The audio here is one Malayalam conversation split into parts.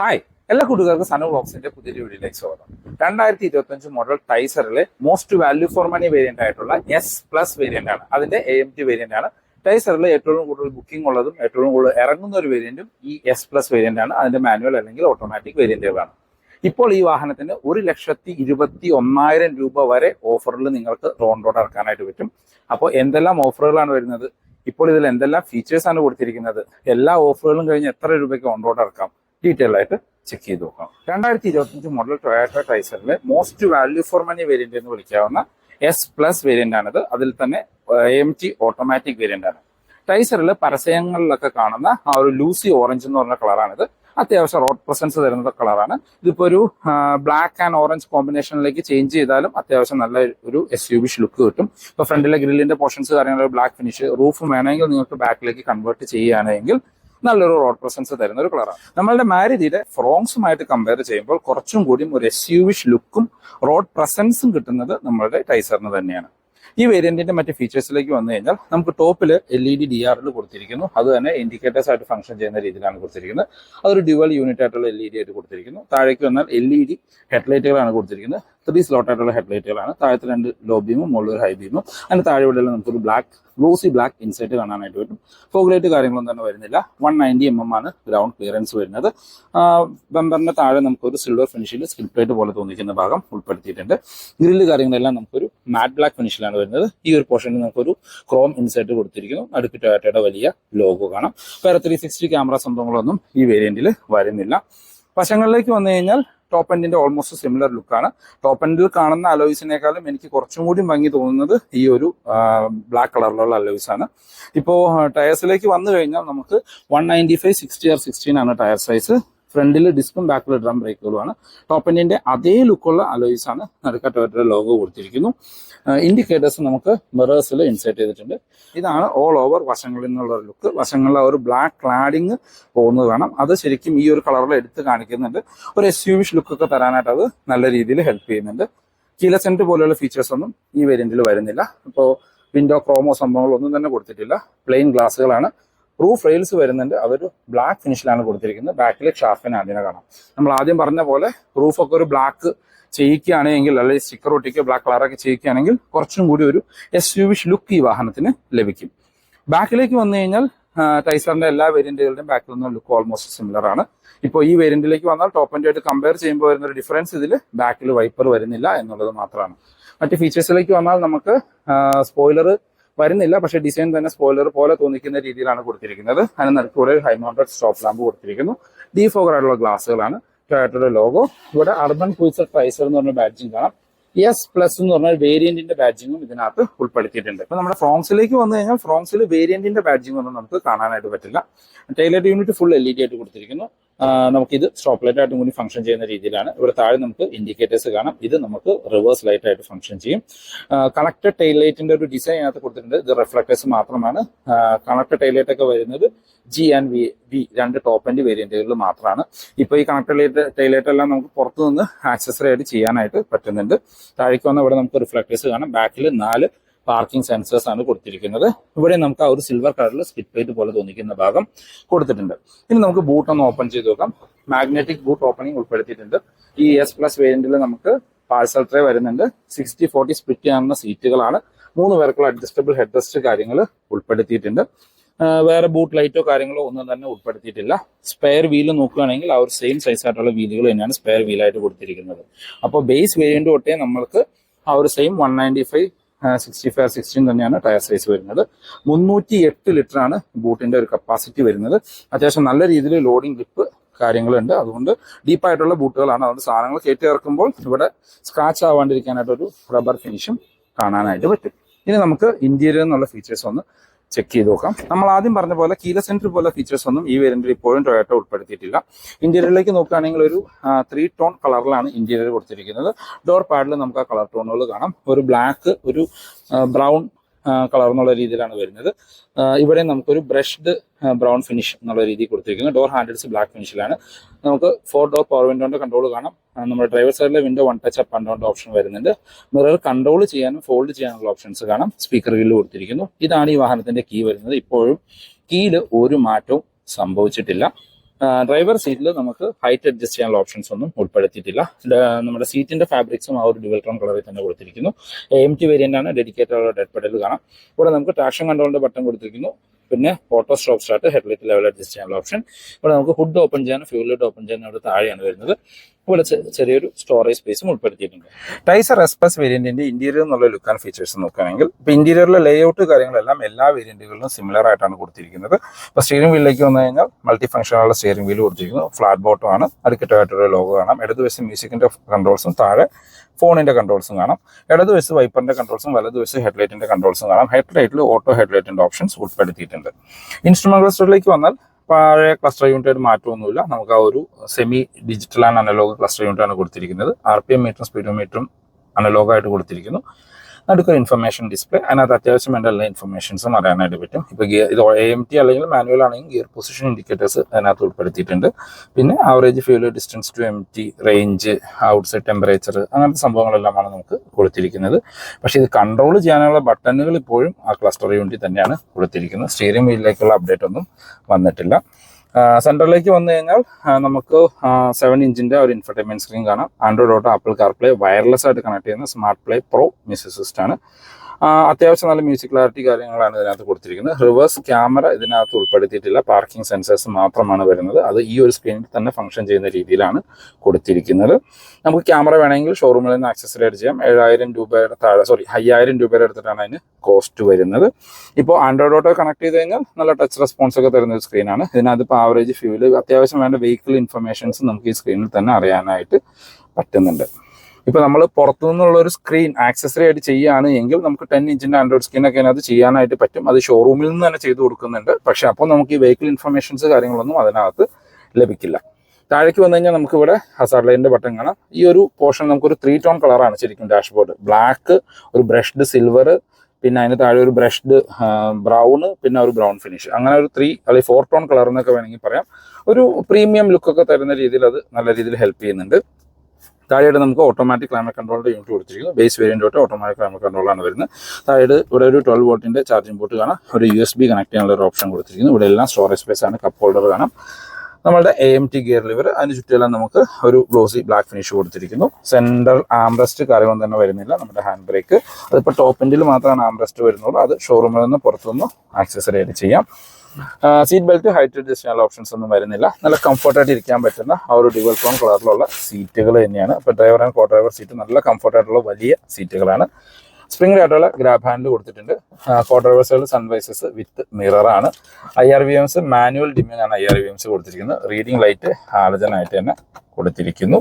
ഹായ് എല്ലാ കൂട്ടുകാർക്കും സനോ ബ്ലോക്സിന്റെ പുതിയൊരു വീഡിയോയിലേക്ക് സ്വാഗതം. രണ്ടായിരത്തി ഇരുപത്തി അഞ്ച് model ടൈസറിലെ most value for money variant ആയിട്ടുള്ള എസ് പ്ലസ് വേരിയന്റ് ആണ്. അതിന്റെ എ എം ടി വേരിയന്റ് ആണ്. ടൈസറിൽ ഏറ്റവും കൂടുതൽ ബുക്കിംഗ് ഉള്ളതും ഏറ്റവും കൂടുതൽ ഇറങ്ങുന്ന ഒരു വേരിയന്റും ഈ എസ് പ്ലസ് വേരിയന്റ് ആണ്. അതിന്റെ മാനുവൽ അല്ലെങ്കിൽ ഓട്ടോമാറ്റിക് വേരിയന്റുകളാണ് ഇപ്പോൾ ഈ വാഹനത്തിന് ഒരു ലക്ഷത്തി ഇരുപത്തി ഒന്നായിരം രൂപ വരെ ഓഫറിൽ നിങ്ങൾക്ക് റോൺ റോഡ് ഇറക്കാനായിട്ട് പറ്റും. അപ്പോൾ എന്തെല്ലാം ഓഫറുകളാണ് വരുന്നത്? ഇപ്പോൾ ഇതിൽ എന്തെല്ലാം ഫീച്ചേഴ്സ് ആണ് കൊടുത്തിരിക്കുന്നത്? എല്ലാ ഓഫറുകളും കഴിഞ്ഞ് എത്ര രൂപയ്ക്ക് ഓൺ റോഡ് ഇറക്കാം? ഡീറ്റെയിൽ ആയിട്ട് ചെക്ക് ചെയ്ത് നോക്കാം. രണ്ടായിരത്തി ഇരുപത്തഞ്ച് model Toyota ടൈസറിലെ most value for money variant എന്ന് വിളിക്കാവുന്ന എസ് പ്ലസ് വേരിയന്റ് ആണിത്. അതിൽ തന്നെ എം ടി ഓട്ടോമാറ്റിക് വേരിയന്റ് ആണ്. ടൈസറിൽ പരസ്യങ്ങളിലൊക്കെ കാണുന്ന ആ ഒരു ലൂസി ഓറഞ്ച് എന്ന് പറഞ്ഞ കളറാണിത് അത്യാവശ്യം റോഡ് പ്രസൻസ് തരുന്ന കളറാണ് ഇതിപ്പോ ഒരു ബ്ലാക്ക് ആൻഡ് ഓറഞ്ച് കോമ്പിനേഷനിലേക്ക് ചേഞ്ച് ചെയ്താലും അത്യാവശ്യം നല്ല ഒരു എസ് യു വിഷ് ലുക്ക് കിട്ടും. ഇപ്പൊ ഫ്രണ്ടിലെ ഗ്രില്ലിന്റെ പോർഷൻസ് കാര്യങ്ങൾ ബ്ലാക്ക് ഫിനിഷ് റൂഫ് വേണമെങ്കിൽ നിങ്ങൾക്ക് ബാക്കിലേക്ക് കൺവേർട്ട് ചെയ്യുകയാണെങ്കിൽ നല്ലൊരു റോഡ് പ്രസൻസ് തരുന്ന ഒരു കളറാണ് നമ്മളുടെ മാരുതിയുടെ ഫ്രോങ്സുമായിട്ട് കമ്പയർ ചെയ്യുമ്പോൾ കുറച്ചും കൂടിയും ഒരു എസ് യു വിഷ് ലുക്കും റോഡ് പ്രസൻസും കിട്ടുന്നത് നമ്മളുടെ ടൈസറിന് തന്നെയാണ്. ഈ വേരിയന്റിന്റെ മറ്റ് ഫീച്ചേഴ്സിലേക്ക് വന്നു കഴിഞ്ഞാൽ നമുക്ക് ടോപ്പിൽ എൽ ഇ ഡി ഡി ആറിൽ കൊടുത്തിരിക്കുന്നു. അത് തന്നെ ഇൻഡിക്കേറ്റേഴ്സ് ആയിട്ട് ഫംഗ്ഷൻ ചെയ്യുന്ന രീതിയിലാണ് കൊടുത്തിരിക്കുന്നത്. അതൊരു ഡ്യുവൽ യൂണിറ്റ് ആയിട്ടുള്ള എൽ ഇ ഡി ആയിട്ട് കൊടുത്തിരിക്കുന്നു. താഴേക്ക് വന്നാൽ എൽ ഇ ഡി ഹെഡ്ലൈറ്റുകളാണ് കൊടുത്തിരിക്കുന്നത്. ത്രീ ആയിട്ടുള്ള ഹെഡ്ലൈറ്റുകളാണ്. താഴത്തെ രണ്ട് ലോ ബീമും മുകളിൽ ഒരു ഹൈ ബീമും അതിന് നമുക്ക് നമുക്കൊരു ബ്ലാക്ക് ഗ്ലോസി ബ്ലാക്ക് ഇൻസൈറ്റ് കാണാനായിട്ട് പറ്റും. ഫോഗ്ലൈറ്റ് കാര്യങ്ങളൊന്നും തന്നെ വരുന്നില്ല. വൺ നയന്റി എം എം ആണ് ഗ്രൗണ്ട് ക്ലിയറൻസ് വരുന്നത്. ബമ്പറിന്റെ താഴെ നമുക്കൊരു സിൽവർ ഫിനിഷിൽ സ്കിൽ പോലെ തോന്നിക്കുന്ന ഭാഗം ഉൾപ്പെടുത്തിയിട്ടുണ്ട്. ഗ്രില്ല് കാര്യങ്ങളെല്ലാം നമുക്കൊരു മാറ്റ് ബ്ലാക്ക് ഫിനിഷിലാണ് വരുന്നത്. ഈ ഒരു പോർഷനിൽ നമുക്കൊരു ക്രോം ഇൻസൈറ്റ് കൊടുത്തിരിക്കുന്നു. അടുക്കി ടൊയാറ്റയുടെ വലിയ ലോഗോ കാണാം. വേറെ ത്രീ സിക്സ്റ്റി ക്യാമറ സംഭവങ്ങളൊന്നും ഈ വേരിയന്റിൽ വരുന്നില്ല. വശങ്ങളിലേക്ക് വന്നു കഴിഞ്ഞാൽ ടോപ്പ് എൻഡിന്റെ ഓൾമോസ്റ്റ് സിമിലർ ലുക്കാണ് ടോപ്പ് എൻഡിൽ കാണുന്ന അലോയ്സിനേക്കാളും എനിക്ക് കുറച്ചും കൂടി ഭംഗി തോന്നുന്നത് ഈ ഒരു ബ്ലാക്ക് കളറിലുള്ള അലോയ്സ് ആണ്. ഇപ്പോൾ ടയർസിലേക്ക് വന്നു കഴിഞ്ഞാൽ നമുക്ക് one ninety five sixty R sixteen ആണ് ടയർ സൈസ് ഫ്രണ്ടിൽ ഡിസ്കും ബാക്കിൽ ഡ്രം ബ്രേക്കുകളുമാണ്. ടോപ്പ് എൻഡിന്റെ അതേ ലുക്കുള്ള അലോയ്സ് ആണ് നടുക്ക ടൊയറ്റയുടെ ലോഗോ കൊടുത്തിരിക്കുന്നു ഇൻഡിക്കേറ്റേഴ്സ് നമുക്ക് മിറേഴ്സിൽ ഇൻസേർട്ട് ചെയ്തിട്ടുണ്ട്. ഇതാണ് ഓൾ ഓവർ വശങ്ങളിൽ നിന്നുള്ള ലുക്ക് വശങ്ങളിലെ ഒരു ബ്ലാക്ക് ക്ലാഡിങ് പോകുന്നത് കാണാം. അത് ശരിക്കും ഈ ഒരു കളറിൽ എടുത്ത് കാണിക്കുന്നുണ്ട്. ഒരു എസ് യു വിഷ് ലുക്കൊക്കെ തരാനായിട്ട് അത് നല്ല രീതിയിൽ ഹെൽപ്പ് ചെയ്യുന്നുണ്ട്. കീല സെന്റ് പോലെയുള്ള ഫീച്ചേഴ്സ് ഒന്നും ഈ വേരിയന്റിൽ വരുന്നില്ല. അപ്പോൾ വിൻഡോ ക്രോമോ സംഭവങ്ങളൊന്നും തന്നെ കൊടുത്തിട്ടില്ല. പ്ലെയിൻ ഗ്ലാസ്സുകളാണ് റൂഫ് റെയിൽസ് വരുന്നുണ്ട്. അതൊരു ബ്ലാക്ക് ഫിനിഷിലാണ് കൊടുത്തിരിക്കുന്നത്. ബാക്കിൽ ഷാഫിന് ആദ്യം കാണാം. നമ്മൾ ആദ്യം പറഞ്ഞ പോലെ റൂഫൊക്കെ ഒരു ബ്ലാക്ക് ചെയ്യിക്കുകയാണെങ്കിൽ അല്ലെങ്കിൽ സ്റ്റിക്കർ ഒട്ടിക്കുക ബ്ലാക്ക് കളറൊക്കെ ചെയ്യിക്കുകയാണെങ്കിൽ കുറച്ചും കൂടി ഒരു എസ് യു വിഷ് ലുക്ക് ഈ വാഹനത്തിന് ലഭിക്കും. ബാക്കിലേക്ക് വന്നു കഴിഞ്ഞാൽ ടൈസറിന്റെ എല്ലാ വേരിയന്റുകളുടെയും ബാക്കിൽ നിന്നും ലുക്ക് ഓൾമോസ്റ്റ് സിമിലർ ആണ്. ഇപ്പോൾ ഈ വേരിയന്റിലേക്ക് വന്നാൽ ടോപ്പ് ആൻഡ് ആയിട്ട് കമ്പയർ ചെയ്യുമ്പോൾ വരുന്ന ഒരു ഡിഫറൻസ് ഇതിൽ ബാക്കിൽ വൈപ്പർ വരുന്നില്ല എന്നുള്ളത് മാത്രമാണ്. മറ്റ് ഫീച്ചേഴ്സിലേക്ക് വന്നാൽ നമുക്ക് സ്പോയിലർ വരുന്നില്ല. പക്ഷേ ഡിസൈൻ തന്നെ സ്പോയിലർ പോലെ തോന്നിക്കുന്ന രീതിയിലാണ് കൊടുത്തിരിക്കുന്നത്. അതിന് നടുക്കൂടെ ഹൈ മൗണ്ടഡ് സ്റ്റോപ്പ് ലാമ്പ് കൊടുത്തിരിക്കുന്നു. ഡിഫോഗർ ആയിട്ടുള്ള ഗ്ലാസ്സുകളാണ് ടൊയാറ്റോയുടെ ലോഗോ ഇവിടെ അർബൻ ക്രൂസർ പ്രൈസർ എന്ന് പറഞ്ഞ ബാഡ്ജിങ് കാണാം. എസ് പ്ലസ് എന്ന് പറഞ്ഞ വേരിയന്റിന്റെ ബാഡ്ജിങ്ങും ഇതിനകത്ത് ഉൾപ്പെടുത്തിയിട്ടുണ്ട്. ഇപ്പൊ നമ്മുടെ ഫ്രോംസിലേക്ക് വന്നു കഴിഞ്ഞാൽ ഫ്രോംസിൽ വേരിയന്റിന്റെ ബാഡ്ജിങ് ഒന്നും നമുക്ക് കാണാനായിട്ട് പറ്റില്ല. Taillight unit full L E D ആയിട്ട് കൊടുത്തിരിക്കുന്നു. നമുക്കിത് സ്റ്റോപ്പ് ലൈറ്റ് ആയിട്ടും കൂടി ഫംഗ്ഷൻ ചെയ്യുന്ന രീതിയിലാണ്. ഇവിടെ താഴെ നമുക്ക് ഇൻഡിക്കേറ്റേഴ്സ് കാണാം. ഇത് നമുക്ക് റിവേഴ്സ് ലൈറ്റ് ആയിട്ട് ഫംഗ്ഷൻ ചെയ്യും കണക്റ്റഡ് ടൈൽ ലൈറ്റിന്റെ ഒരു ഡിസൈൻ അതിനകത്ത് കൊടുത്തിട്ടുണ്ട്. ഇത് റിഫ്ലക്ടേഴ്സ് മാത്രമാണ്. കണക്റ്റഡ് ടൈൽ ലൈറ്റ് ഒക്കെ വരുന്നത് ജി ആൻഡ് വി വി രണ്ട് ടോപ്പ് ആൻഡ് വേരിയന്റുകളിൽ മാത്രമാണ്. ഇപ്പോൾ ഈ കണക്റ്റഡ് ലൈറ്റ് ടൈൽ ലൈറ്റ് എല്ലാം നമുക്ക് പുറത്തു നിന്ന് ആക്സസറി ആയിട്ട് ചെയ്യാനായിട്ട് പറ്റുന്നുണ്ട്. താഴേക്ക് വന്ന ഇവിടെ നമുക്ക് റിഫ്ലക്ടേഴ്സ് കാണാം. ബാക്കിൽ നാല് പാർക്കിംഗ് സെൻസേഴ്സ് ആണ് കൊടുത്തിരിക്കുന്നത്. ഇവിടെ നമുക്ക് ആ ഒരു സിൽവർ കളറിൽ സ്പിറ്റ് പ്ലേറ്റ് പോലെ തോന്നിക്കുന്ന ഭാഗം കൊടുത്തിട്ടുണ്ട്. ഇനി നമുക്ക് ബൂട്ട് ഒന്ന് ഓപ്പൺ ചെയ്ത് നോക്കാം. മാഗ്നറ്റിക് ബൂട്ട് ഓപ്പണിംഗ് ഉൾപ്പെടുത്തിയിട്ടുണ്ട്. ഈ എസ് പ്ലസ് വേരിയന്റിൽ നമുക്ക് പാഴ്സൽ ട്രേ വരുന്നുണ്ട്. സിക്സ്റ്റി ഫോർട്ടി സ്പ്ലിറ്റ് ചെയ്യാവുന്ന സീറ്റുകളാണ് മൂന്ന് പേർക്കുള്ള അഡ്ജസ്റ്റബിൾ ഹെഡ് റെസ്റ്റ് കാര്യങ്ങൾ ഉൾപ്പെടുത്തിയിട്ടുണ്ട് വേറെ ബൂട്ട് ലൈറ്റോ കാര്യങ്ങളോ ഒന്നും തന്നെ ഉൾപ്പെടുത്തിയിട്ടില്ല. സ്പെയർ വീൽ നോക്കുകയാണെങ്കിൽ ആ ഒരു സെയിം സൈസ് ആയിട്ടുള്ള വീലുകൾ തന്നെയാണ് സ്പെയർ വീലായിട്ട് കൊടുത്തിരിക്കുന്നത്. അപ്പോൾ ബേസ് വേരിയന്റ് തൊട്ടേ നമ്മൾക്ക് ആ ഒരു same one ninety five sixty five sixteen തന്നെയാണ് ടയർ സൈസ് വരുന്നത്. മുന്നൂറ്റി എട്ട് ലിറ്റർ ആണ് ബൂട്ടിന്റെ ഒരു കപ്പാസിറ്റി വരുന്നത്. അത്യാവശ്യം നല്ല രീതിയിൽ ലോഡിംഗ് ഗ്രിപ്പ് കാര്യങ്ങളുണ്ട്. അതുകൊണ്ട് ഡീപ്പായിട്ടുള്ള ബൂട്ടുകളാണ്. അതുകൊണ്ട് സാധനങ്ങൾ കയറ്റി ഇറക്കുമ്പോൾ ഇവിടെ സ്ക്രാച്ച് ആവാണ്ടിരിക്കാനായിട്ടൊരു റബ്ബർ ഫിനിഷും കാണാനായിട്ട് പറ്റും. ഇനി നമുക്ക് ഇന്റീരിയർ എന്നുള്ള ഫീച്ചേഴ്സ് ഒന്ന് ചെക്ക് ചെയ്ത് നോക്കാം. നമ്മൾ ആദ്യം പറഞ്ഞ പോലെ കീല സെന്റർ പോലെ ഫീച്ചേഴ്സ് ഒന്നും ഈ വേരിയന്റിൽ ഇപ്പോഴും ടൊയാറ്റോ ഉൾപ്പെടുത്തിയിട്ടില്ല. ഇന്റീരിയറിലേക്ക് നോക്കുകയാണെങ്കിൽ ഒരു ത്രീ ടോൺ കളറിലാണ് ഇന്റീരിയർ കൊടുത്തിരിക്കുന്നത്. ഡോർ പാഡിൽ നമുക്ക് ആ കളർ ടോണുകൾ കാണാം. ഒരു ബ്ലാക്ക് ഒരു ബ്രൗൺ കളർ എന്നുള്ള രീതിയിലാണ് വരുന്നത്. ഇവിടെ നമുക്കൊരു ബ്രഷ്ഡ് ബ്രൗൺ ഫിനിഷ് എന്നുള്ള രീതിയിൽ കൊടുത്തിരിക്കുന്നത്. ഡോർ ഹാൻഡിൽസ് ബ്ലാക്ക് ഫിനിഷിലാണ് നമുക്ക് ഫോർ ഡോർ പവർ വിൻഡോന്റെ കൺട്രോൾ കാണാം. നമ്മുടെ ഡ്രൈവർ സൈഡിലെ window one touch up and down option വരുന്നുണ്ട്. മിറർ കൺട്രോൾ ചെയ്യാനും ഫോൾഡ് ചെയ്യാനുള്ള ഓപ്ഷൻസ് കാണാം. സ്പീക്കർ വീൽ കൊടുത്തിരിക്കുന്നു. ഇതാണ് ഈ വാഹനത്തിന്റെ കീ വരുന്നത്. ഇപ്പോഴും കീയിൽ ഒരു മാറ്റവും സംഭവിച്ചിട്ടില്ല. ഡ്രൈവർ സീറ്റിൽ നമുക്ക് ഹൈറ്റ് അഡ്ജസ്റ്റ് ചെയ്യാനുള്ള ഓപ്ഷൻസ് ഒന്നും ഉൾപ്പെടുത്തിയിട്ടില്ല. നമ്മുടെ സീറ്റിന്റെ ഫാബ്രിക്സും ആ ഒരു ഡുവൽ ടോൺ കളറിൽ തന്നെ കൊടുത്തിരിക്കുന്നു. എം ടി വേരിയന്റ് ആണ്. ഡെഡിക്കേറ്റഡ് ഡെഡ് പെഡൽ കാണാം. ഇവിടെ നമുക്ക് ട്രാക്ഷൻ കൺട്രോളിന്റെ ബട്ടൺ കൊടുത്തിരിക്കുന്നു. പിന്നെ auto stop start headlight level adjust ചെയ്യാനുള്ള ഓപ്ഷൻ ഇവിടെ നമുക്ക് ഹുഡ് ഓപ്പൺ ചെയ്യാനും ഫ്യൂൽ ലിഡ് ഓപ്പൺ ചെയ്യാനും അവിടെ താഴെയാണ് വരുന്നത്. ചെ- ചെറിയൊരു സ്റ്റോറേജ് സ്പേസും ഉൾപ്പെടുത്തിയിട്ടുണ്ട്. ടൈസർ എക്സ്പ്രസ് വേരിയന്റിന്റെ ഇന്റീരിയർ എന്നുള്ള ലുക്ക് ആൻഡ് ഫീച്ചേഴ്സ് നോക്കുകയാണെങ്കിൽ ഇപ്പൊ ഇന്റീരിയറിലെ ലേഔട്ട് കാര്യങ്ങളെല്ലാം എല്ലാ വേരിയന്റുകളിലും സിമിലർ ആയിട്ടാണ് കൊടുത്തിരിക്കുന്നത്. ഇപ്പൊ സ്റ്റിയറിംഗ് വീലിലേക്ക് വന്നു കഴിഞ്ഞാൽ മൾട്ടി ഫംഗ്ഷനുള്ള സ്റ്റിയറിംഗ് വീൽ കൊടുത്തിരിക്കുന്നു. ഫ്ലാറ്റ് ബോട്ടം ആണ് അടുക്കിട്ടായിട്ടൊരു ലോഗോ കാണാം. ഇടതുവശം മ്യൂസിക്കിന്റെ കൺട്രോൾസും താഴെ ഫോണിന്റെ കൺട്രോൾസും കാണാം. ഇടതുവശം വൈപ്പറിന്റെ കൺട്രോൾസും വലതുവശം ഹെഡ്ലൈറ്റിന്റെ കൺട്രോൾസും കാണാം. ഹെഡ്ലൈറ്റിൽ ഓട്ടോ ഹെഡ്ലൈറ്റിന്റെ ഓപ്ഷൻസ് ഉൾപ്പെടുത്തിയിട്ടുണ്ട്. ഇൻസ്ട്രുമെന്റ് ക്ലസ്റ്ററിലേക്ക് വന്നാൽ പഴയ ക്ലസ്റ്റർ യൂണിറ്റ് മാറ്റമൊന്നുമില്ല. നമുക്ക് ആ ഒരു semi digital and analogue cluster unit ആണ് കൊടുത്തിരിക്കുന്നത്. ആർ പി എം മീറ്ററും സ്പീഡോമീറ്ററും അനലോഗ് ആയിട്ട് കൊടുത്തിരിക്കുന്നു. നടുക്കൊരു ഇൻഫർമേഷൻ ഡിസ്പ്ലേ അതിനകത്ത് അത്യാവശ്യം വേണ്ട എല്ലാ ഇൻഫർമേഷൻസും അറിയാനായിട്ട് പറ്റും. ഇപ്പോൾ ഗിയർ ഇത് എ എം ടി അല്ലെങ്കിൽ മാനുവൽ ആണെങ്കിൽ ഗിയർ പൊസിഷൻ ഇൻഡിക്കേറ്റേഴ്സ് അതിനകത്ത് ഉൾപ്പെടുത്തിയിട്ടുണ്ട്. പിന്നെ average fuel distance to empty range outside temperature അങ്ങനത്തെ സംഭവങ്ങളെല്ലാമാണ് നമുക്ക് കൊടുത്തിരിക്കുന്നത്. പക്ഷേ ഇത് കൺട്രോൾ ചെയ്യാനുള്ള ബട്ടണുകൾ ഇപ്പോഴും ആ ക്ലസ്റ്റർ യൂണിറ്റിൽ തന്നെയാണ് കൊടുത്തിരിക്കുന്നത്. സ്റ്റിയറിംഗ് വീലിലേക്കുള്ള അപ്ഡേറ്റ് ഒന്നും വന്നിട്ടില്ല. സെന്ററിലേക്ക് വന്നു കഴിഞ്ഞാൽ നമുക്ക് സെവൻ ഇഞ്ചിന്റെ ഒരു ഇൻഫർടൈൻമെന്റ് സ്ക്രീൻ കാണാം. Android Auto Apple CarPlay wireless ആയിട്ട് കണക്ട് ചെയ്യുന്ന സ്മാർട്ട് പ്ലേ പ്രോ മിസ് ആണ്. അത്യാവശ്യം നല്ല മ്യൂസിക് ക്ലാരിറ്റി കാര്യങ്ങളാണ് ഇതിനകത്ത് കൊടുത്തിരിക്കുന്നത്. റിവേഴ്സ് ക്യാമറ ഇതിനകത്ത് ഉൾപ്പെടുത്തിയിട്ടില്ല പാർക്കിംഗ് സെൻസേഴ്സ് മാത്രമാണ് വരുന്നത്. അത് ഈ ഒരു സ്ക്രീനിൽ തന്നെ ഫംഗ്ഷൻ ചെയ്യുന്ന രീതിയിലാണ് കൊടുത്തിരിക്കുന്നത്. നമുക്ക് ക്യാമറ വേണമെങ്കിൽ ഷോറൂമിൽ നിന്ന് ആക്സസറി ആയിട്ട് ചെയ്യാം. ഏഴായിരം രൂപയുടെ താഴെ സോറി അയ്യായിരം രൂപയുടെ എടുത്തിട്ടാണ് അതിന് കോസ്റ്റ് വരുന്നത്. ഇപ്പോൾ ആൻഡ്രോയിഡ് ഓട്ടോ കണക്ട് ചെയ്ത് കഴിഞ്ഞാൽ നല്ല ടച്ച് റെസ്പോൺസ് ഒക്കെ തരുന്ന ഒരു സ്ക്രീനാണ് ഇതിനകത്ത് ഇപ്പോൾ ആവറേജ് ഫ്യൂൽ അത്യാവശ്യം വേണ്ട വെഹിക്കിൾ ഇൻഫർമേഷൻസ് നമുക്ക് ഈ സ്ക്രീനിൽ തന്നെ അറിയാനായിട്ട് പറ്റുന്നുണ്ട്. ഇപ്പോൾ നമ്മൾ പുറത്തു നിന്നുള്ള ഒരു സ്ക്രീൻ ആക്സസറി ആയിട്ട് ചെയ്യുകയാണ് എങ്കിൽ നമുക്ക് ടെൻ ഇഞ്ചിന്റെ ആൻഡ്രോയിഡ് സ്ക്രീൻ ഒക്കെ അതിനകത്ത് ചെയ്യാനായിട്ട് പറ്റും. അത് ഷോറൂമിൽ നിന്ന് തന്നെ ചെയ്തു കൊടുക്കുന്നുണ്ട്. പക്ഷെ അപ്പോൾ നമുക്ക് ഈ വെഹിക്കിൾ ഇൻഫർമേഷൻസ് കാര്യങ്ങളൊന്നും അതിനകത്ത് ലഭിക്കില്ല. താഴേക്ക് വന്നു കഴിഞ്ഞാൽ നമുക്ക് ഇവിടെ ഹസാർഡ് ലൈന്റെ ബട്ടൺ കാണാം. ഈ ഒരു പോർഷൻ നമുക്കൊരു ത്രീ ടോൺ കളറാണ് ശരിക്കും ഡാഷ്ബോർഡ് ബ്ലാക്ക് ഒരു ബ്രഷ്ഡ് സിൽവർ പിന്നെ അതിന് താഴെ ഒരു ബ്രഷ്ഡ് ബ്രൗൺ പിന്നെ ഒരു ബ്രൗൺ ഫിനിഷ് അങ്ങനെ ഒരു ത്രീ അല്ലെങ്കിൽ ഫോർ ടോൺ കളർ എന്നൊക്കെ വേണമെങ്കിൽ പറയാം. ഒരു പ്രീമിയം ലുക്കൊക്കെ തരുന്ന രീതിയിൽ അത് നല്ല രീതിയിൽ ഹെൽപ്പ് ചെയ്യുന്നുണ്ട്. താഴെയായിട്ട് നമുക്ക് ഓട്ടോമാറ്റിക് ക്ലൈമറ്റ് കൺട്രോളിന്റെ യൂണിറ്റ് കൊടുത്തിരിക്കുന്നു. ബേസ് വേരിയന്റ് തൊട്ട് ഓട്ടോമാറ്റിക് ക്ലൈമറ്റ് കൺട്രോളാണ് വരുന്നത്. താഴെ ഇവിടെ ഒരു ട്വൽവ് വോട്ടിന്റെ ചാർജിംഗ് പോർട്ട് കാണാം. ഒരു യു എസ് ബി കണക്ട് ചെയ്യാനുള്ള ഒരു ഓപ്ഷൻ കൊടുത്തിരിക്കുന്നു. ഇവിടെ എല്ലാം സ്റ്റോറേജ് സ്പേസ് ആണ്. കപ്പ് ഹോൾഡർ കാണാം. നമ്മുടെ A M T gear lever അതിന് ചുറ്റിയെല്ലാം നമുക്ക് ഒരു ഗ്ലോസി ബ്ലാക്ക് ഫിനിഷ് കൊടുത്തിരിക്കുന്നു. സെന്റർ ആംബ്രസ്റ്റ് കാര്യമൊന്നും തന്നെ വരുന്നില്ല. നമ്മുടെ ഹാൻഡ് ബ്രേക്ക് അതിപ്പോൾ ടോപ്പ് എൻഡിൽ മാത്രമാണ് ആംബ്രസ്റ്റ് വരുന്നുള്ളൂ. അത് ഷോറൂമിൽ നിന്ന് പുറത്തുനിന്ന് ആക്സസറി ആയിട്ട് ചെയ്യാം. സീറ്റ് ബെൽറ്റ് ഹൈറ്റ് അഡ്ജസ്റ്റ് ചെയ്യാനുള്ള ഓപ്ഷൻസ് ഒന്നും വരുന്നില്ല. നല്ല കംഫർട്ടായിട്ട് ഇരിക്കാൻ പറ്റുന്ന ആ ഒരു ഡിവൽ ടോൺ കളറിലുള്ള സീറ്റുകൾ തന്നെയാണ്. ഇപ്പോൾ driver and co driver seat നല്ല കംഫർട്ടായിട്ടുള്ള വലിയ സീറ്റുകളാണ് സ്പ്രിംഗ് ആയിട്ടുള്ള ഗ്രാബ് ഹാൻഡിൽ കൊടുത്തിട്ടുണ്ട്. കോ ഡ്രൈവേഴ്സുകൾ sun visors with മിററാണ് I R V Ms manual dimming ആണ് ഐ ആർ വി എംസ് കൊടുത്തിരിക്കുന്നത്. റീഡിംഗ് ലൈറ്റ് ഹാലജൻ ആയിട്ട് തന്നെ. കൊടുത്തിരിക്കുന്നു.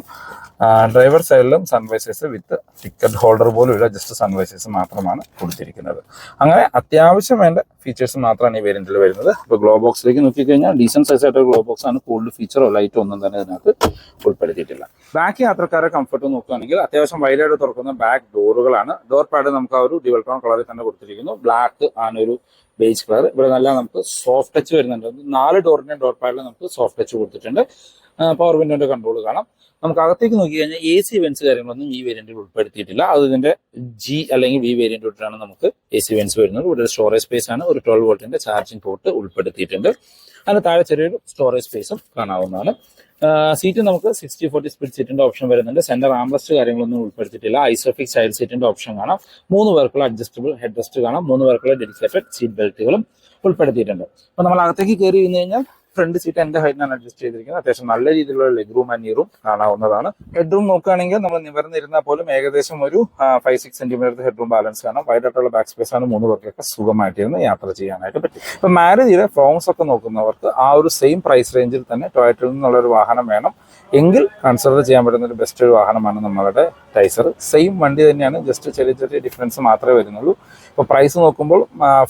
ഡ്രൈവർ സൈഡിലും സൺവൈസേഴ്സ് വിത്ത് ടിക്കറ്റ് ഹോൾഡർ പോലും ഇല്ല ജസ്റ്റ് സൺവൈസേഴ്സ് മാത്രമാണ് കൊടുത്തിരിക്കുന്നത്. അങ്ങനെ അത്യാവശ്യം വേണ്ട ഫീച്ചേഴ്സ് മാത്രമാണ് ഈ വേരിയന്റിൽ വരുന്നത്. ഇപ്പോൾ ഗ്ലോ ബോക്സിലേക്ക് നോക്കിക്കഴിഞ്ഞാൽ ഡീസന്റ് സൈസ് ആയിട്ട് ഗ്ലോ ബോക്സ് ആണ്. കൂടുതൽ ഫീച്ചറോ ലൈറ്റോ ഒന്നും തന്നെ ഇതിനകത്ത് ഉൾപ്പെടുത്തിയിട്ടില്ല. ബാക്ക് യാത്രക്കാരെ കംഫർട്ട് നോക്കുകയാണെങ്കിൽ അത്യാവശ്യം വൈഡായിട്ട് തുറക്കുന്ന ബാക്ക് ഡോറുകളാണ് ഡോർ പാഡ് നമുക്ക് ആ ഒരു ഡ്യുവൽ ടോൺ കളറിൽ തന്നെ കൊടുത്തിരിക്കുന്നു. ബ്ലാക്ക് ആണ് ഒരു ബേസ് കളർ ഇവിടെ നല്ല നമുക്ക് സോഫ്റ്റ് ടച്ച് വരുന്നുണ്ട്. നാല് ഡോറിന്റെ ഡോർ പാഡിൽ നമുക്ക് സോഫ്റ്റ് ടച്ച് കൊടുത്തിട്ടുണ്ട്. പവർ വിൻഡോന്റെ കൺട്രോൾ കാണാം. നമുക്ക് അകത്തേക്ക് നോക്കി കഴിഞ്ഞാൽ എ സി വെൻസ് കാര്യങ്ങളൊന്നും ഈ വേരിയന്റിൽ ഉൾപ്പെടുത്തിയിട്ടില്ല. അത് ഇതിന്റെ ജി അല്ലെങ്കിൽ വി വേരിയന്റ് തൊട്ടാണ് നമുക്ക് എ സി വെൻസ് വരുന്നത്. ഇവിടെ സ്റ്റോറേജ് സ്പേസ് ആണ്. ഒരു ട്വൽവ് വോൾട്ടിന്റെ ചാർജിംഗ് പോർട്ട് ഉൾപ്പെടുത്തിയിട്ടുണ്ട്. അതിന് താഴെ ചെറിയൊരു സ്റ്റോറേജ് സ്പേസും കാണാവുന്നതാണ്. സീറ്റ് നമുക്ക് സിക്സ്റ്റി ഫോർട്ടി സ്പീഡ് സീറ്റിന്റെ ഓപ്ഷൻ വരുന്നുണ്ട്. സെന്റർ ആംറസ്റ്റ് കാര്യങ്ങളൊന്നും ഉൾപ്പെടുത്തിയിട്ടില്ല. ഐസോഫിക് ചൈൽഡ് സീറ്റിന്റെ ഓപ്ഷൻ കാണാം. മൂന്ന് പേർക്കുള്ള അഡ്ജസ്റ്റബിൾ ഹെഡ് റെസ്റ്റ് കാണാം. മൂന്ന് പേർക്കുള്ള ഡെഡിക്കേറ്റഡ് സീറ്റ് ബെൽറ്റുകളും ഉൾപ്പെടുത്തിയിട്ടുണ്ട്. അപ്പൊ നമ്മൾ അകത്തേക്ക് കയറി ഇരുന്ന് കഴിഞ്ഞാൽ ഫ്രണ്ട് സീറ്റ് എന്റെ ഹൈറ്റിനാണ് അഡ്ജസ്റ്റ് ചെയ്തിരിക്കുന്നത്. അത്യാവശ്യം നല്ല രീതിയിലുള്ള ലെഗ് റൂം ആൻഡ് റൂം കാണാവുന്നതാണ്. ഹെഡ് റൂം നോക്കുകയാണെങ്കിൽ നമ്മൾ നിവർന്നിരുന്നാൽ പോലും ഏകദേശം ഒരു five six centimetre head room balance കാണാം. വൈഡായിട്ടുള്ള ബാക്ക് സ്പേസ് ആണ് മൂന്ന് പേർക്കൊക്കെ സുഖമായിട്ട് ഇന്ന് യാത്ര ചെയ്യാനായിട്ട് പറ്റും. ഇപ്പൊ മാരുതിയുടെ ഫ്രോംസ് ഒക്കെ നോക്കുന്നവർക്ക് ആ ഒരു സെയിം പ്രൈസ് റേഞ്ചിൽ തന്നെ ടൊയറ്റിൽ നിന്നുള്ള ഒരു വാഹനം വേണം. എങ്കിൽ കൺസിഡർ ചെയ്യാൻ പറ്റുന്ന ഒരു ബെസ്റ്റ് ഒരു വാഹനമാണ് നമ്മളുടെ ടൈസർ സെയിം വണ്ടി തന്നെയാണ് ജസ്റ്റ് ചെറിയ ചെറിയ ഡിഫറൻസ് മാത്രമേ വരുന്നുള്ളൂ. ഇപ്പോൾ പ്രൈസ് നോക്കുമ്പോൾ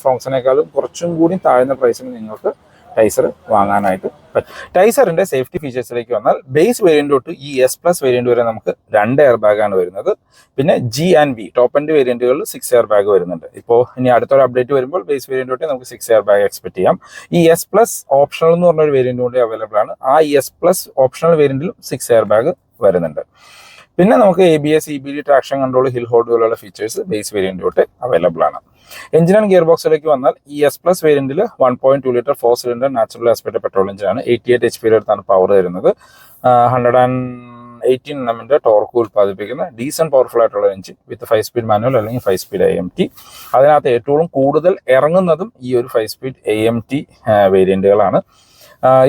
ഫോംസിനേക്കാളും കുറച്ചും കൂടി താഴ്ന്ന പ്രൈസിന് നിങ്ങൾക്ക് ടൈസർ വാങ്ങാനായിട്ട് പറ്റും. ടൈസറിന്റെ സേഫ്റ്റി ഫീച്ചേഴ്സിലേക്ക് വന്നാൽ ബേസ് വേരിയന്റ് തൊട്ട് ഈ എസ് പ്ലസ് വേരിയന്റ് വരെ നമുക്ക് രണ്ട് എയർ ബാഗ് ആണ് വരുന്നത്. പിന്നെ G and B top end വേരിയന്റുകളിൽ six air bag വരുന്നുണ്ട്. ഇപ്പോൾ ഇനി അടുത്തൊരു അപ്ഡേറ്റ് വരുമ്പോൾ ബേസ് വേരിയന്റ് തൊട്ട് നമുക്ക് സിക്സ് എയർ ബാഗ് എക്സ്പെക്ട് ചെയ്യാം. ഈ എസ് പ്ലസ് ഓപ്ഷണൽ എന്ന് പറഞ്ഞ ഒരു വേരിയന്റ് കൂടി അവൈലബിൾ ആണ്. ആ എസ് പ്ലസ് ഓപ്ഷണൽ വേരിയന്റിലും സിക്സ് എയർ ബാഗ് വരുന്നുണ്ട്. പിന്നെ നമുക്ക് A B S E B D traction control hill hold പോലുള്ള ഫീച്ചേഴ്സ് ബേസ് വേരിയന്റ് തൊട്ട് അവൈലബിൾ ആണ്. എഞ്ചിൻ ആൻഡ് ഗിയർ ബോക്സിലേക്ക് വന്നാൽ E S plus വേരിയന്റിൽ one point two litre four cylinder natural aspirated petrol എഞ്ചിനാണ് എയ്റ്റി എയ്റ്റ് എച്ച് പിയുടെ അടുത്താണ് പവർ തരുന്നത് ഹൺഡ്രഡ് ആൻഡ് എയ്റ്റീൻ എമ്മിന്റെ ടോർക്ക് ഉൽപ്പാദിപ്പിക്കുന്ന ഡീസന്റ് പവർഫുൾ ആയിട്ടുള്ള engine with five speed manual അല്ലെങ്കിൽ five speed I M T അതിനകത്ത് ഏറ്റവും കൂടുതൽ ഇറങ്ങുന്നതും ഈ ഒരു five speed A M T വേരിയന്റുകളാണ്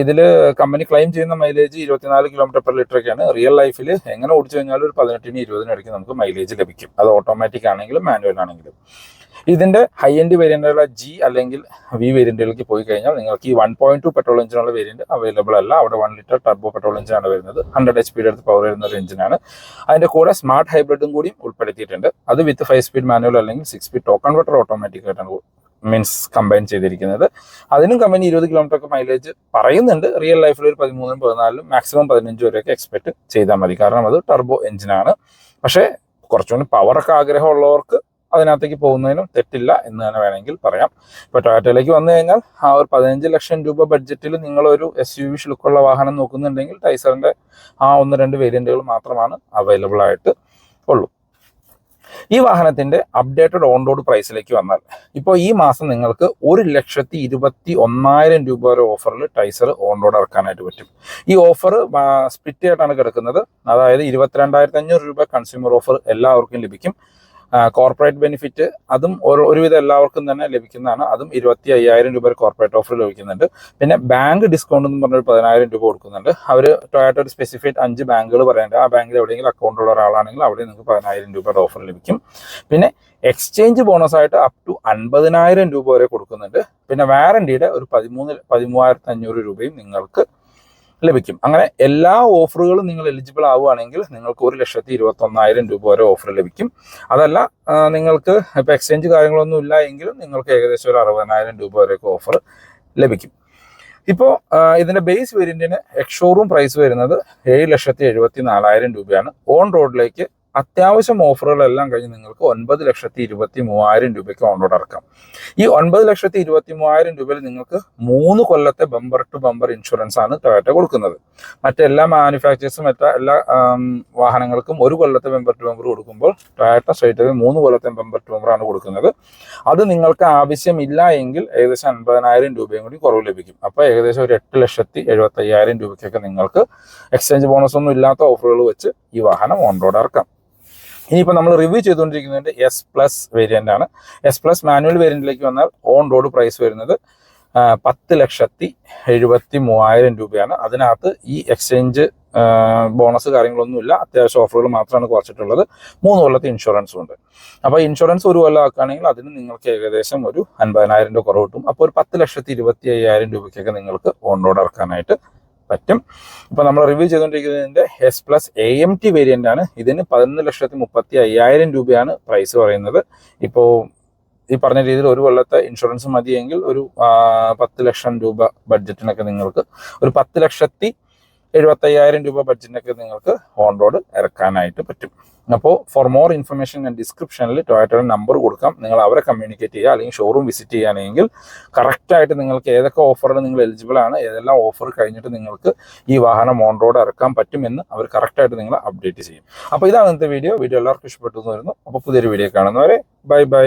ഇതിൽ കമ്പനി ക്ലെയിം ചെയ്യുന്ന മൈലേജ് ഇരുപത്തിനാല് കിലോമീറ്റർ പെർ ലിറ്റർ ഒക്കെയാണ്. റിയൽ ലൈഫിൽ എങ്ങനെ ഓടിച്ചു കഴിഞ്ഞാൽ ഒരു പതിനെട്ടിന് ഇരുപതിന് ഇടയ്ക്ക് നമുക്ക് മൈലേജ് ലഭിക്കും. അത് ഓട്ടോമാറ്റിക് ആണെങ്കിലും മാനുവൽ ആണെങ്കിലും. ഇതിന്റെ ഹൈ എൻഡ് വേരിയന്റുള്ള ജി അല്ലെങ്കിൽ വി വേരിയന്റുകളിലേക്ക് പോയി കഴിഞ്ഞാൽ നിങ്ങൾക്ക് ഈ വൺ പോയിന്റ് ടു പെട്രോൾ എഞ്ചിനുള്ള വേരിയന്റ് അവൈലബിൾ അല്ല. അവിടെ വൺ ലിറ്റർ ടർബോ പെട്രോൾ എഞ്ചിനാണ് വരുന്നത്. ഹൺഡ്രഡ് എച്ച് പിയുടെ അടുത്ത് പവർ വരുന്ന ഒരു എഞ്ചിനാണ് അതിന്റെ കൂടെ സ്മാർട്ട് ഹൈബ്രിഡും കൂടി ഉൾപ്പെടുത്തിയിട്ടുണ്ട്. അത് വിത്ത് ഫൈവ് സ്പീഡ് മാനുവൽ അല്ലെങ്കിൽ six speed token butter automatic ആയിട്ടാണ് മീൻസ് കമ്പൈൻ ചെയ്തിരിക്കുന്നത്. അതിനും കമ്പനി ഇരുപത് കിലോമീറ്റർ ഒക്കെ മൈലേജ് പറയുന്നുണ്ട്. റിയൽ ലൈഫിൽ ഒരു പതിമൂന്നും പതിനാലിലും മാക്സിമം പതിനഞ്ച് വരെയൊക്കെ എക്സ്പെക്ട് ചെയ്താൽ മതി. കാരണം അത് ടർബോ എഞ്ചിനാണ് പക്ഷേ കുറച്ചുകൂടി പവറൊക്കെ ആഗ്രഹമുള്ളവർക്ക് അതിനകത്തേക്ക് പോകുന്നതിനും തെറ്റില്ല എന്ന് തന്നെ വേണമെങ്കിൽ പറയാം. ഇപ്പോൾ ടൊയാറ്റോയിലേക്ക് വന്നു കഴിഞ്ഞാൽ ആ ഒരു പതിനഞ്ച് ലക്ഷം രൂപ ബഡ്ജറ്റിൽ നിങ്ങളൊരു എസ് യു വി ലുക്കുള്ള വാഹനം നോക്കുന്നുണ്ടെങ്കിൽ ടൈസറിന്റെ ആ ഒന്ന് രണ്ട് വേരിയന്റുകൾ മാത്രമാണ് അവൈലബിൾ ആയിട്ട് ഉള്ളൂ. ഈ വാഹനത്തിന്റെ അപ്ഡേറ്റഡ് ഓൺ റോഡ് പ്രൈസിലേക്ക് വന്നാൽ ഇപ്പോൾ ഈ മാസം നിങ്ങൾക്ക് ഒരു ലക്ഷത്തി ഇരുപത്തി ഒന്നായിരം രൂപ വരെ ഓഫറിൽ ടൈസർ ഓൺ റോഡ് ഇറക്കാനായിട്ട് പറ്റും. ഈ ഓഫർ സ്പ്ലിറ്റ് ആയിട്ടാണ് കിടക്കുന്നത്. അതായത് ഇരുപത്തിരണ്ടായിരത്തി അഞ്ഞൂറ് രൂപ കൺസ്യൂമർ ഓഫർ എല്ലാവർക്കും ലഭിക്കും. കോർപ്പറേറ്റ് ബെനിഫിറ്റ് അതും ഒരു ഒരുവിധം എല്ലാവർക്കും തന്നെ ലഭിക്കുന്നതാണ്. അതും ഇരുപത്തി അയ്യായിരം രൂപ കോർപ്പറേറ്റ് ഓഫർ ലഭിക്കുന്നുണ്ട്. പിന്നെ ബാങ്ക് ഡിസ്കൗണ്ട് എന്ന് പറഞ്ഞൊരു പതിനായിരം രൂപ കൊടുക്കുന്നുണ്ട്. അവർ ടൊയാറ്റോ ഒരു സ്പെസിഫൈഡ് അഞ്ച് ബാങ്കുകൾ പറയുന്നുണ്ട് ആ ബാങ്കിൽ എവിടെയെങ്കിലും അക്കൗണ്ട് ഉള്ള ഒരാളാണെങ്കിൽ അവിടെ നിങ്ങൾക്ക് പതിനായിരം രൂപയുടെ ഓഫർ ലഭിക്കും. പിന്നെ എക്സ്ചേഞ്ച് ബോണസ് ആയിട്ട് അപ് ടു അൻപതിനായിരം രൂപ വരെ കൊടുക്കുന്നുണ്ട്. പിന്നെ വാറണ്ടിയുടെ ഒരു പതിമൂന്ന് പതിമൂവായിരത്തി അഞ്ഞൂറ് രൂപയും നിങ്ങൾക്ക് ലഭിക്കും. അങ്ങനെ എല്ലാ ഓഫറുകളും നിങ്ങൾ എലിജിബിൾ ആവുകയാണെങ്കിൽ നിങ്ങൾക്ക് ഒരു ലക്ഷത്തി ഇരുപത്തി ഒന്നായിരം രൂപ വരെ ഓഫർ ലഭിക്കും. അതല്ല നിങ്ങൾക്ക് ഇപ്പം എക്സ്ചേഞ്ച് കാര്യങ്ങളൊന്നും ഇല്ല എങ്കിലും നിങ്ങൾക്ക് ഏകദേശം ഒരു അറുപതിനായിരം രൂപ വരെയൊക്കെ ഓഫർ ലഭിക്കും. ഇപ്പോൾ ഇതിന്റെ ബേസ് വേരിയന്റിന് എക്സ് ഷോറൂം പ്രൈസ് വരുന്നത് ഏഴ് ലക്ഷത്തി എഴുപത്തി നാലായിരം രൂപയാണ് ഓൺ റോഡിലേക്ക് അത്യാവശ്യം ഓഫറുകളെല്ലാം കഴിഞ്ഞ് നിങ്ങൾക്ക് ഒൻപത് ലക്ഷത്തി ഇരുപത്തി മൂവായിരം രൂപയ്ക്ക് ഓൺറോഡ് ഇറക്കാം ഈ ഒൻപത് ലക്ഷത്തി ഇരുപത്തി മൂവായിരം രൂപയിൽ നിങ്ങൾക്ക് മൂന്ന് കൊല്ലത്തെ ബമ്പർ ടു ബമ്പർ ഇൻഷുറൻസ് ആണ് ടൊയോറ്റ കൊടുക്കുന്നത്. മറ്റെല്ലാ മാനുഫാക്ചേഴ്സും മറ്റ എല്ലാ വാഹനങ്ങൾക്കും ഒരു കൊല്ലത്തെ ബമ്പർ ടു ബമ്പർ കൊടുക്കുമ്പോൾ ടൊയോറ്റ സ്ട്രേറ്റ് മൂന്ന് കൊല്ലത്തെ ബമ്പർ ടു ബമ്പർ ആണ് കൊടുക്കുന്നത്. അത് നിങ്ങൾക്ക് ആവശ്യമില്ല എങ്കിൽ ഏകദേശം അൻപതിനായിരം രൂപയും കൂടി കുറവ് ലഭിക്കും. അപ്പോൾ ഏകദേശം ഒരു എട്ട് ലക്ഷത്തി എഴുപത്തി അയ്യായിരം രൂപയ്ക്കൊക്കെ നിങ്ങൾക്ക് എക്സ്ചേഞ്ച് ബോണസ് ഒന്നും ഇല്ലാത്ത ഓഫറുകൾ വെച്ച് ഈ വാഹനം ഓൺ റോഡ് ഇറക്കാം ഇനിയിപ്പോൾ നമ്മൾ റിവ്യൂ ചെയ്തുകൊണ്ടിരിക്കുന്നതിന്റെ എസ് പ്ലസ് വേരിയന്റ് ആണ്. എസ് പ്ലസ് മാനുവൽ വേരിയന്റിലേക്ക് വന്നാൽ ഓൺ റോഡ് പ്രൈസ് വരുന്നത് പത്ത് ലക്ഷത്തി എഴുപത്തി മൂവായിരം രൂപയാണ്. അതിനകത്ത് ഈ എക്സ്ചേഞ്ച് ബോണസ് കാര്യങ്ങളൊന്നുമില്ല. അത്യാവശ്യം ഓഫറുകൾ മാത്രമാണ് കുറച്ചിട്ടുള്ളത്. മൂന്ന് കൊല്ലത്തെ ഇൻഷുറൻസും ഉണ്ട്. അപ്പോൾ ഇൻഷുറൻസ് ഒരു കൊല്ലം ആക്കുകയാണെങ്കിൽ അതിന് നിങ്ങൾക്ക് ഏകദേശം ഒരു അൻപതിനായിരം രൂപ കുറവ് കിട്ടും. അപ്പോൾ ഒരു പത്ത് ലക്ഷത്തി ഇരുപത്തി അയ്യായിരം രൂപയ്ക്കൊക്കെ നിങ്ങൾക്ക് ഓൺ റോഡ് ഇറക്കാനായിട്ട് പറ്റും. ഇപ്പോൾ നമ്മൾ review ചെയ്തുകൊണ്ടിരിക്കുന്നതിന്റെ S plus A M T variant ആണ്. ഇതിന് പതിനൊന്ന് ലക്ഷത്തി മുപ്പത്തി അയ്യായിരം രൂപയാണ് പ്രൈസ് പറയുന്നത്. ഇപ്പോൾ ഈ പറഞ്ഞ രീതിയിൽ ഒരു കൊല്ലത്തെ ഇൻഷുറൻസ് മതിയെങ്കിൽ ഒരു പത്ത് ലക്ഷം രൂപ ബഡ്ജറ്റിനൊക്കെ നിങ്ങൾക്ക് ഒരു പത്ത് ലക്ഷത്തി എഴുപത്തയ്യായിരം രൂപ ബഡ്ജറ്റിനൊക്കെ നിങ്ങൾക്ക് ഓൺ റോഡ് ഇറക്കാനായിട്ട് പറ്റും. അപ്പോൾ ഫോർ മോർ ഇൻഫർമേഷൻ ഞാൻ ഡിസ്ക്രിപ്ഷനിൽ ടൊയാറ്റോയുടെ നമ്പർ കൊടുക്കാം. നിങ്ങൾ അവരെ കമ്മ്യൂണിക്കേറ്റ് ചെയ്യുക അല്ലെങ്കിൽ ഷോറൂം വിസിറ്റ് ചെയ്യുകയാണെങ്കിൽ കറക്റ്റായിട്ട് നിങ്ങൾക്ക് ഏതൊക്കെ ഓഫറിൽ നിങ്ങൾ എലിജിബിൾ ആണ് ഏതെല്ലാം ഓഫർ കഴിഞ്ഞിട്ട് നിങ്ങൾക്ക് ഈ വാഹനം ഓൺ റോഡ് ഇറക്കാൻ പറ്റുമെന്ന് അവർ കറക്റ്റായിട്ട് നിങ്ങളെ അപ്ഡേറ്റ് ചെയ്യും. അപ്പോൾ ഇതാണ് ഇന്നത്തെ വീഡിയോ വീഡിയോ എല്ലാവർക്കും ഇഷ്ടപ്പെട്ടു എന്ന് വരുന്നു അപ്പോൾ പുതിയൊരു വീഡിയോ കാണുന്നവരെ ബൈ ബൈ